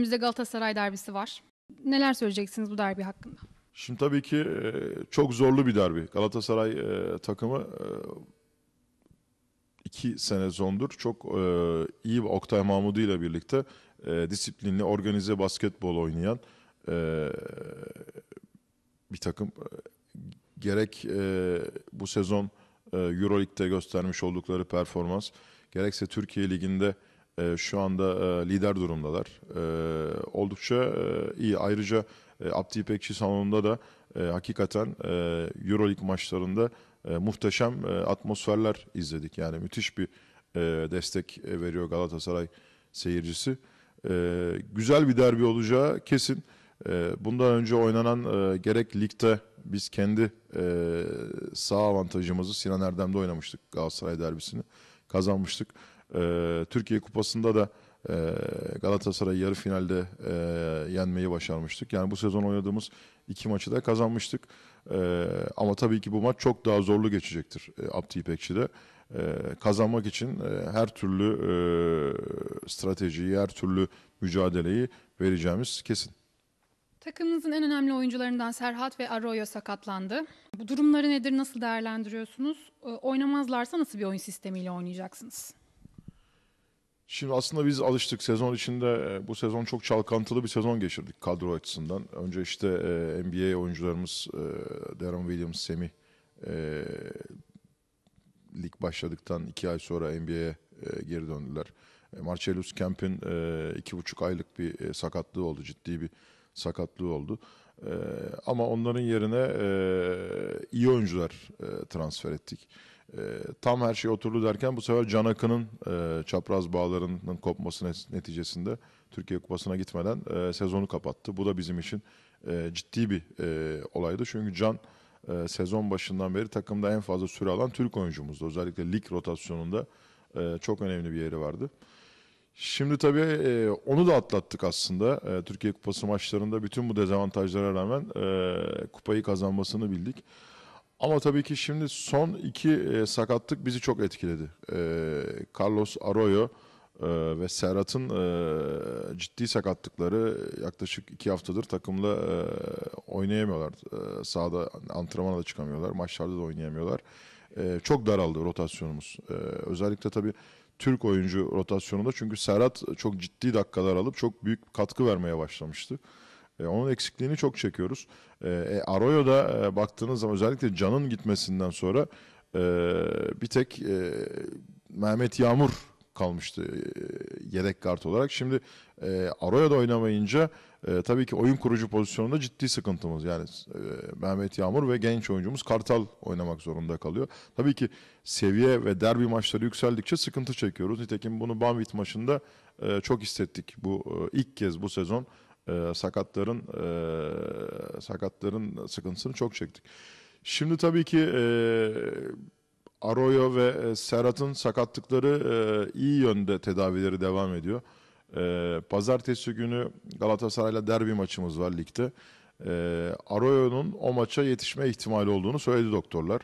Önümüzde Galatasaray derbisi var. Neler söyleyeceksiniz bu derbi hakkında? Şimdi tabii ki e, çok zorlu bir derbi. Galatasaray e, takımı e, iki sene zondur çok iyi Oktay Mahmudu ile birlikte disiplinli, organize basketbol oynayan bir takım. Gerek bu sezon Euroleague'de göstermiş oldukları performans, gerekse Türkiye Ligi'nde e, şu anda e, lider durumdalar. E, oldukça e, iyi. Ayrıca e, Abdi İpekçi salonunda da e, hakikaten e, Euroleague maçlarında e, muhteşem e, atmosferler izledik. Yani müthiş bir e, destek e, veriyor Galatasaray seyircisi. E, güzel bir derbi olacağı kesin. E, bundan önce oynanan e, gerek ligde biz kendi e, sağ avantajımızı Sinan Erdem'de oynamıştık Galatasaray derbisini. Kazanmıştık. E, Türkiye Kupası'nda da e, Galatasaray yarı finalde e, yenmeyi başarmıştık. Yani bu sezon oynadığımız iki maçı da kazanmıştık. E, ama tabii ki bu maç çok daha zorlu geçecektir e, Abdi İpekçi'de. E, kazanmak için e, her türlü e, stratejiyi, her türlü mücadeleyi vereceğimiz kesin. Takımınızın en önemli oyuncularından Serhat ve Arroyo sakatlandı. Bu durumları nedir, nasıl değerlendiriyorsunuz? Oynamazlarsa nasıl bir oyun sistemiyle oynayacaksınız? Şimdi aslında biz alıştık sezon içinde e, bu sezon çok çalkantılı bir sezon geçirdik kadro açısından. Önce işte e, NBA oyuncularımız e, Darren Williams, Semih e, lig başladıktan iki ay sonra NBA'ye geri döndüler. Marcellus Kemp'in iki buçuk aylık bir sakatlığı oldu, ciddi bir sakatlığı oldu. Ama onların yerine iyi oyuncular transfer ettik. E, tam her şey oturdu derken bu sefer Can Akın'ın e, çapraz bağlarının kopması neticesinde Türkiye Kupası'na gitmeden e, sezonu kapattı. Bu da bizim için e, ciddi bir e, olaydı. Çünkü Can e, sezon başından beri takımda en fazla süre alan Türk oyuncumuzdu. Özellikle lig rotasyonunda e, çok önemli bir yeri vardı. Şimdi tabii e, onu da atlattık aslında. E, Türkiye Kupası maçlarında bütün bu dezavantajlara rağmen e, kupayı kazanmasını bildik. Ama tabii ki şimdi son iki e, sakatlık bizi çok etkiledi. E, Carlos Arroyo e, ve Serhat'ın e, ciddi sakatlıkları yaklaşık iki haftadır takımla e, oynayamıyorlar. E, sahada antrenmana da çıkamıyorlar, maçlarda da oynayamıyorlar. E, çok daraldı rotasyonumuz. E, özellikle tabii Türk oyuncu rotasyonunda çünkü Serhat çok ciddi dakikalar alıp çok büyük katkı vermeye başlamıştı. E, onun eksikliğini çok çekiyoruz. E, e Arroyo'da e, baktığınız zaman özellikle Can'ın gitmesinden sonra e, bir tek e, Mehmet Yağmur kalmıştı e, yedek kart olarak. Şimdi e, Arroyo'da oynamayınca e, tabii ki oyun kurucu pozisyonunda ciddi sıkıntımız. Yani e, Mehmet Yağmur ve genç oyuncumuz Kartal oynamak zorunda kalıyor. Tabii ki seviye ve derbi maçları yükseldikçe sıkıntı çekiyoruz. Nitekim bunu Banvit maçında e, çok hissettik. Bu e, ilk kez bu sezon e, sakatların e, sakatların sıkıntısını çok çektik. Şimdi tabii ki e, Arroyo ve e, Serhat'ın sakatlıkları e, iyi yönde tedavileri devam ediyor. E, pazartesi günü Galatasaray'la derbi maçımız var ligde. E, Arroyo'nun o maça yetişme ihtimali olduğunu söyledi doktorlar.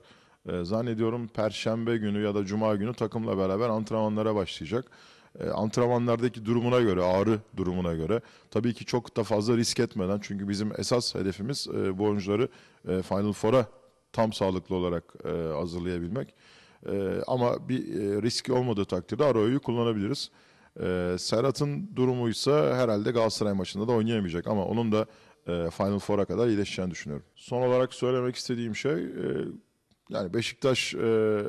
E, zannediyorum Perşembe günü ya da Cuma günü takımla beraber antrenmanlara başlayacak e, antrenmanlardaki durumuna göre, ağrı durumuna göre tabii ki çok da fazla risk etmeden çünkü bizim esas hedefimiz e, bu oyuncuları e, Final Four'a tam sağlıklı olarak e, hazırlayabilmek. E, ama bir e, riski olmadığı takdirde Aroyo'yu kullanabiliriz. E, Serhat'ın durumu ise herhalde Galatasaray maçında da oynayamayacak ama onun da e, Final Four'a kadar iyileşeceğini düşünüyorum. Son olarak söylemek istediğim şey e, yani Beşiktaş e,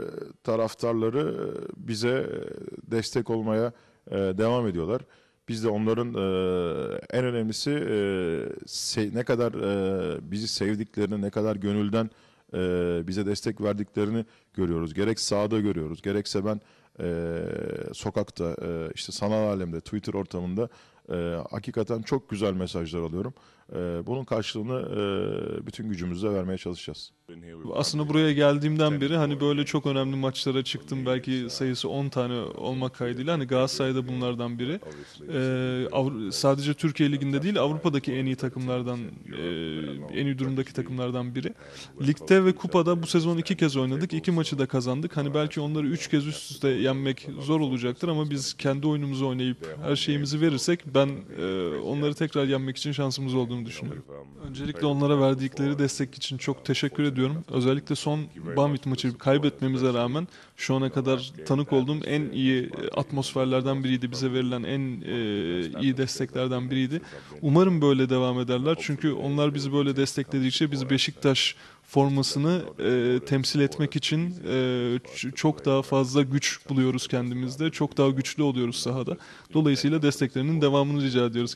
taraftarları e, bize e, destek olmaya e, devam ediyorlar. Biz de onların e, en önemlisi e, ne kadar e, bizi sevdiklerini, ne kadar gönülden e, bize destek verdiklerini görüyoruz. Gerek sahada görüyoruz, gerekse ben e, sokakta, e, işte sanal alemde, Twitter ortamında e, hakikaten çok güzel mesajlar alıyorum. E, bunun karşılığını e, bütün gücümüzle vermeye çalışacağız. Aslında buraya geldiğimden beri hani böyle çok önemli maçlara çıktım. Belki sayısı 10 tane olmak kaydıyla. Hani Galatasaray'da bunlardan biri. Avru- sadece Türkiye Ligi'nde değil Avrupa'daki en iyi takımlardan, e, en iyi durumdaki takımlardan biri. Ligde ve kupada bu sezon iki kez oynadık. iki maçı da kazandık. Hani belki onları üç kez üst üste yenmek zor olacaktır ama biz kendi oyunumuzu oynayıp her şeyimizi verirsek ben e, onları tekrar yenmek için şansımız olduğunu düşünüyorum. Öncelikle onlara verdikleri destek için çok teşekkür ediyorum. Özellikle son Banvit maçı kaybetmemize rağmen şu ana kadar tanık olduğum en iyi atmosferlerden biriydi. Bize verilen en e, iyi desteklerden biriydi. Umarım böyle devam ederler. Çünkü onlar bizi böyle destekledikçe biz Beşiktaş formasını e, temsil etmek için e, çok daha fazla güç buluyoruz kendimizde. Çok daha güçlü oluyoruz sahada. Dolayısıyla desteklerinin devamını rica ediyoruz.